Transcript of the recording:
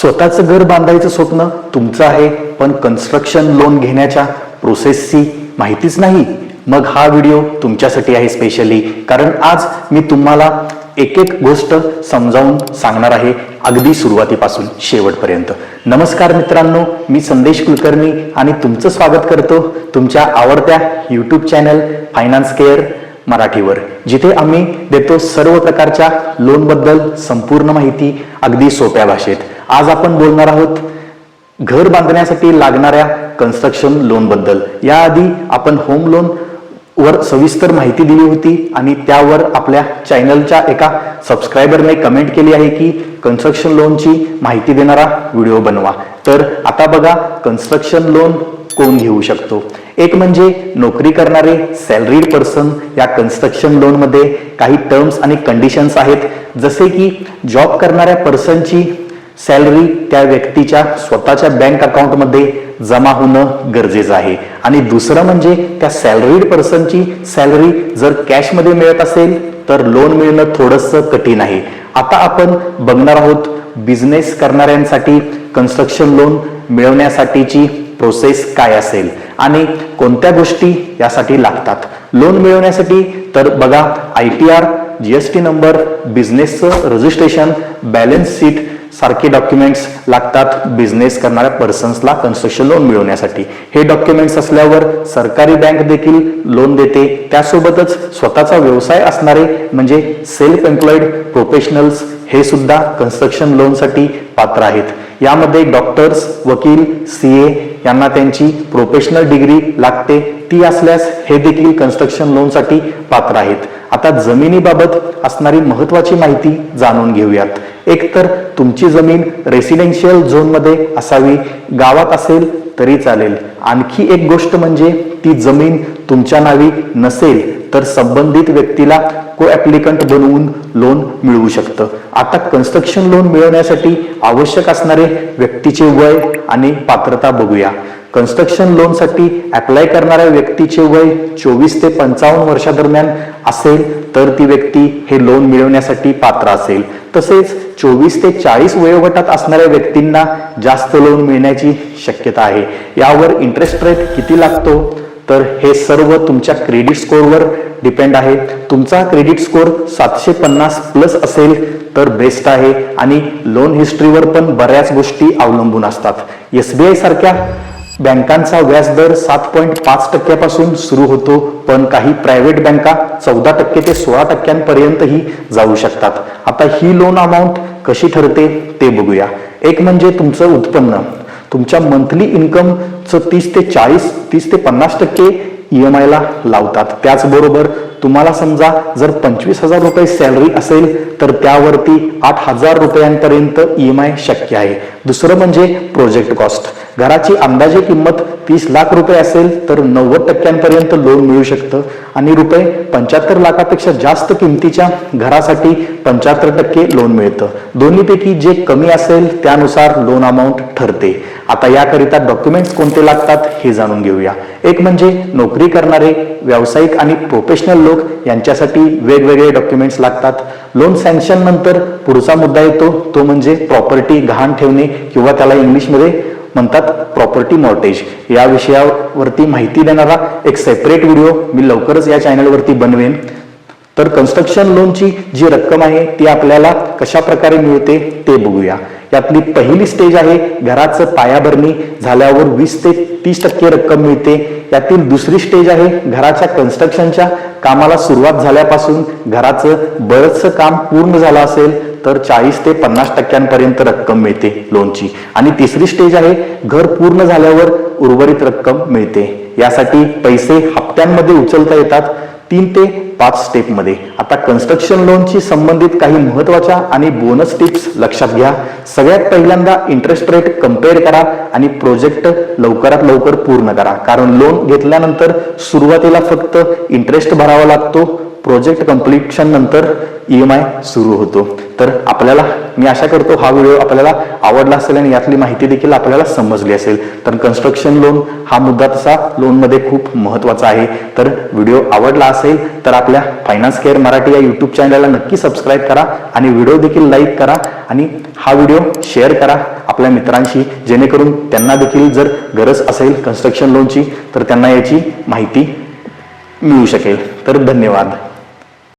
स्वतःचं घर बांधायचं स्वप्न तुमचं आहे पण कन्स्ट्रक्शन लोन घेण्याच्या प्रोसेसची माहितीच नाही. मग हा व्हिडिओ तुमच्यासाठी आहे स्पेशली कारण आज मी तुम्हाला एक एक गोष्ट समजावून सांगणार आहे अगदी सुरुवातीपासून शेवटपर्यंत. नमस्कार मित्रांनो मी संदेश कुलकर्णी आणि तुमचं स्वागत करतो तुमच्या आवडत्या यूट्यूब चॅनल फायनान्स केअर मराठीवर जिथे आम्ही देतो सर्व प्रकारच्या लोनबद्दल संपूर्ण माहिती अगदी सोप्या भाषेत. आज आपण बोलणार आहोत घर बांधण्यासाठी लागणाऱ्या कन्स्ट्रक्शन लोनबद्दल याआधी आपण होम लोन वर सविस्तर माहिती दिली होती आणि त्यावर आपल्या चॅनलच्या एका सबस्क्रायबरने कमेंट केली आहे की कन्स्ट्रक्शन लोनची माहिती देणारा व्हिडिओ बनवा. तर आता बघा कन्स्ट्रक्शन लोन कोण घेऊ शकतो? एक म्हणजे नोकरी करणारे सॅलरीड पर्सन या कन्स्ट्रक्शन लोनमध्ये काही टर्म्स आणि कंडिशन्स आहेत. जसे की जॉब करणाऱ्या पर्सनची सॅलरी त्या व्यक्तीच्या स्वतःच्या बँक अकाउंटमध्ये जमा होणं गरजेचं आहे. आणि दुसरं म्हणजे त्या सॅलरीड पर्सनची सॅलरी जर कॅशमध्ये मिळत असेल तर लोन मिळणं थोडंसं कठीण आहे. आता आपण बघणार आहोत बिझनेस करणाऱ्यांसाठी कन्स्ट्रक्शन लोन मिळवण्यासाठीची प्रोसेस काय असेल आणि कोणत्या गोष्टी यासाठी लागतात. लोन मिळवण्यासाठी तर बघा I T R T number बिझनेसचं registration balance sheet सारखे डॉक्युमेंट्स लागतात बिझनेस करणाऱ्या पर्सन्सला कन्स्ट्रक्शन लोन मिळवण्यासाठी. हे डॉक्युमेंट्स असल्यावर सरकारी बँक देखील लोन देते. त्यासोबतच स्वतःचा व्यवसाय असणारे म्हणजे सेल्फ एम्प्लॉईड प्रोफेशनल्स हे सुद्धा कन्स्ट्रक्शन लोनसाठी पात्र आहेत. यामध्ये डॉक्टर्स वकील सी ए यांना त्यांची प्रोफेशनल डिग्री लागते. ती असल्यास हे देखील कन्स्ट्रक्शन लोनसाठी पात्र आहेत. आता जमिनीबाबत असणारी महत्वाची माहिती जाणून घेऊयात. एक तर तुमची जमीन रेसिडेन्शियल झोनमध्ये असावी गावात असेल तरी चालेल. आणखी एक गोष्ट म्हणजे ती जमीन तुमच्या नावी नसेल तर संबंधित व्यक्तीला को ॲप्लिकंट बनवून लोन मिळवू शकतं. आता कन्स्ट्रक्शन लोन मिळवण्यासाठी आवश्यक असणारे व्यक्तीचे वय आणि पात्रता बघूया. कन्स्ट्रक्शन लोनसाठी अप्लाय करणाऱ्या व्यक्तीचे वय चोवीस ते पंचावन्न वर्षादरम्यान असेल तर ती व्यक्ती हे लोन मिळवण्यासाठी पात्र असेल. तसेच चोवीस ते चाळीस वयोगटात असणाऱ्या व्यक्तींना जास्त लोन मिळण्याची शक्यता आहे. यावर इंटरेस्ट रेट किती लागतो? तर हे सर्व तुमच्या क्रेडिट स्कोअरवर डिपेंड आहे. तुमचा क्रेडिट स्कोअर सातशे पन्नास प्लस असेल तर बेस्ट आहे. आणि लोन हिस्ट्रीवर पण बऱ्याच गोष्टी अवलंबून असतात. एसबीआय सारख्या बँकांचा व्याजदर सात पॉईंट पाच टक्क्यापासून सुरू होतो पण काही प्रायव्हेट बँका चौदा टक्के ते सोळा टक्क्यांपर्यंतही जाऊ शकतात. आता ही लोन अमाऊंट कशी ठरते ते बघूया. एक म्हणजे तुमचं उत्पन्न. तुमच्या मंथली इन्कमचं तीस ते चाळीस तीस ते पन्नास टक्के ई एम आयला लावतात. त्याचबरोबर तुम्हाला समजा जर पंचवीस हजार रुपये सॅलरी असेल तर त्यावरती आठ हजार रुपयांपर्यंत ई एम आय शक्य आहे. दुसरं म्हणजे प्रोजेक्ट कॉस्ट घराची अंदाजे किंमत तीस लाख रुपये असेल तर नव्वद टक्क्यांपर्यंत लोन मिळू शकतं. आणि रुपये पंच्याहत्तर लाखापेक्षा जास्त किमतीच्या घरासाठी पंच्याहत्तर टक्के लोन मिळतं. दोन्हीपैकी जे कमी असेल त्यानुसार लोन अमाऊंट ठरते. आता याकरिता डॉक्युमेंट्स कोणते लागतात हे जाणून घेऊया. एक म्हणजे नोकरी करणारे व्यावसायिक आणि प्रोफेशनल लोक यांच्यासाठी वेगवेगळे डॉक्युमेंट्स लागतात. लोन सँक्शन नंतर पुढचा मुद्दा येतो तो म्हणजे प्रॉपर्टी गहाण ठेवणे किंवा त्याला इंग्लिशमध्ये म्हणतात प्रॉपर्टी मॉर्टेज या विषयावरती माहिती देणारा एक सेपरेट व्हिडिओ मी लवकरच या चॅनलवरती बनवेन. तर कन्स्ट्रक्शन लोनची जी रक्कम आहे ती आपल्याला कशा प्रकारे मिळते ते बघूया. यातली पहिली स्टेज आहे घराचं पायाभरणी. झाल्यावर वीस ते तीस टक्के रक्कम मिळते. यातील दुसरी स्टेज आहे घराच्या कन्स्ट्रक्शनच्या कामाला सुरुवात झाल्यापासून घराचं बरंचसं काम पूर्ण झालं असेल तर चाळीस ते पन्नास टक्क्यांपर्यंत रक्कम मिळते लोनची आणि तिसरी स्टेज आहे घर पूर्ण झाल्यावर उर्वरित रक्कम मिळते. यासाठी पैसे हप्त्यांमध्ये उचलता येतात तीन ते पाच स्टेपमध्ये आता कन्स्ट्रक्शन लोनशी संबंधित काही महत्त्वाच्या आणि बोनस टिप्स लक्षात घ्या. सगळ्यात पहिल्यांदा इंटरेस्ट रेट कंपेअर करा आणि प्रोजेक्ट लवकरात लवकर पूर्ण करा. कारण लोन घेतल्यानंतर सुरुवातीला फक्त इंटरेस्ट भरावा लागतो प्रोजेक्ट कम्प्लिशन नंतर ई एम आय सुरू होतो. तर आपल्याला मी आशा करतो हा व्हिडिओ आपल्याला आवडला असेल आणि यातली माहिती देखील आपल्याला समजली असेल. तर कन्स्ट्रक्शन लोन हा मुद्दा तसा लोनमध्ये खूप महत्त्वाचा आहे. तर व्हिडिओ आवडला असेल तर आपल्या फायनान्स केअर मराठी या यूट्यूब चॅनलला नक्की सबस्क्राईब करा आणि व्हिडिओ देखील लाईक करा आणि हा व्हिडिओ शेअर करा आपल्या मित्रांशी. जेणेकरून त्यांना देखील जर गरज असेल कन्स्ट्रक्शन लोनची तर त्यांना याची माहिती मिळू शकेल. तर धन्यवाद.